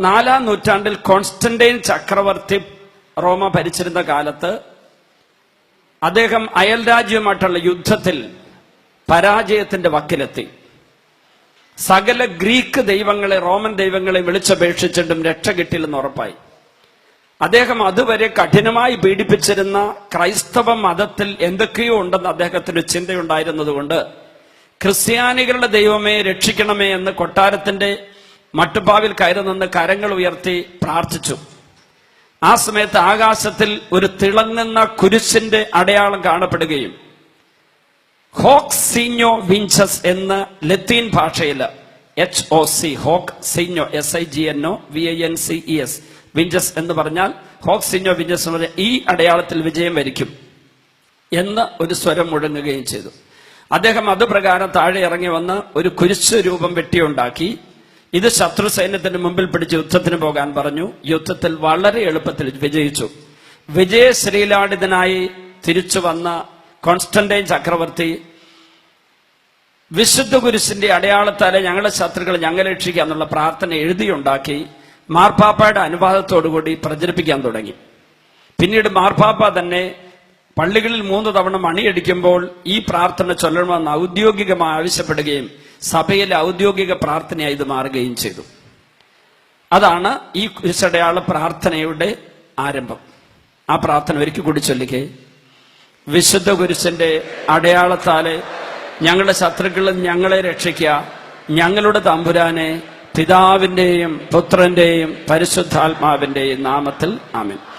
നാലാം നൂറ്റാണ്ടിൽ കോൺസ്റ്റന്റൈൻ ചക്രവർത്തി റോമ ഭരിച്ചിരുന്ന കാലത്ത് അദ്ദേഹം അയൽ രാജ്യവുമായിട്ടുള്ള യുദ്ധത്തിൽ പരാജയത്തിന്റെ വക്കിലെത്തി. സകല ഗ്രീക്ക് ദൈവങ്ങളെ റോമൻ ദൈവങ്ങളെ വിളിച്ചപേക്ഷിച്ചിട്ടും രക്ഷ കിട്ടില്ലെന്ന് ഉറപ്പായി. അദ്ദേഹം അതുവരെ കഠിനമായി പീഡിപ്പിച്ചിരുന്ന ക്രൈസ്തവ മതത്തിൽ എന്തൊക്കെയോ ഉണ്ടെന്ന് അദ്ദേഹത്തിന് ചിന്തയുണ്ടായിരുന്നതുകൊണ്ട് ക്രിസ്ത്യാനികളുടെ ദൈവമേ രക്ഷിക്കണമേ എന്ന് കൊട്ടാരത്തിന്റെ മട്ടുപ്പാവിൽ കയറി നിന്ന് കരങ്ങൾ ഉയർത്തി പ്രാർത്ഥിച്ചു. ആ സമയത്ത് ആകാശത്തിൽ ഒരു തിളങ്ങുന്ന കുരിശിന്റെ അടയാളം കാണപ്പെടുകയും ഹോക് സീഞ്ഞോ വിഞ്ചസ് എന്ന് ലത്തീൻ ഭാഷയിൽ എച്ച് ഒ സി ഹോക് സീഞ്ഞോ S I G N O V I N C E S winches എന്ന് പറഞ്ഞാൽ ഹോക് സീഞ്ഞോ വിഞ്ചസ് എന്ന് പറഞ്ഞാൽ ഈ അടയാളത്തിൽ വിജയം വരിക്കും എന്ന് ഒരു സ്വരം മുഴങ്ങുകയും ചെയ്തു. അദ്ദേഹം അത് പ്രകാരം താഴെ ഇറങ്ങി വന്ന് ഒരു കുരിശ് രൂപം വെട്ടിയുണ്ടാക്കി. ഇത് ശത്രു സൈന്യത്തിന് മുമ്പിൽ പിടിച്ച് യുദ്ധത്തിന് പോകാൻ പറഞ്ഞു. യുദ്ധത്തിൽ വളരെ എളുപ്പത്തിൽ വിജയിച്ചു. വിജയശ്രീലാടിതനായി തിരിച്ചു വന്ന കോൺസ്റ്റന്റൈൻ ചക്രവർത്തി വിശുദ്ധ കുരിശിന്റെ അടയാളത്താലെ ഞങ്ങളുടെ ശത്രുക്കൾ ഞങ്ങൾ രക്ഷിക്കുക എന്നുള്ള പ്രാർത്ഥന എഴുതിയുണ്ടാക്കി മാർപ്പാപ്പയുടെ അനുവാദത്തോടുകൂടി പ്രചരിപ്പിക്കാൻ തുടങ്ങി. പിന്നീട് മാർപ്പാപ്പ തന്നെ പള്ളികളിൽ മൂന്ന് തവണ മണിയടിക്കുമ്പോൾ ഈ പ്രാർത്ഥന ചൊല്ലണമെന്ന് ഔദ്യോഗികമായി ആവശ്യപ്പെടുകയും സഭയിലെ ഔദ്യോഗിക പ്രാർത്ഥനയായി ഇത് മാറുകയും ചെയ്തു. അതാണ് ഈ കുരിശടയാള പ്രാർത്ഥനയുടെ ആരംഭം. ആ പ്രാർത്ഥന ഒരിക്കൽ കൂടി ചൊല്ലിക്കേ വിശുദ്ധ കുരിശന്റെ അടയാളത്താലെ ഞങ്ങളുടെ ശത്രുക്കളിൽ ഞങ്ങളെ രക്ഷിക്കുക ഞങ്ങളുടെ തമ്പുരാനെ പിതാവിന്റെയും പുത്രന്റെയും പരിശുദ്ധാത്മാവിന്റെയും നാമത്തിൽ ആമേൻ.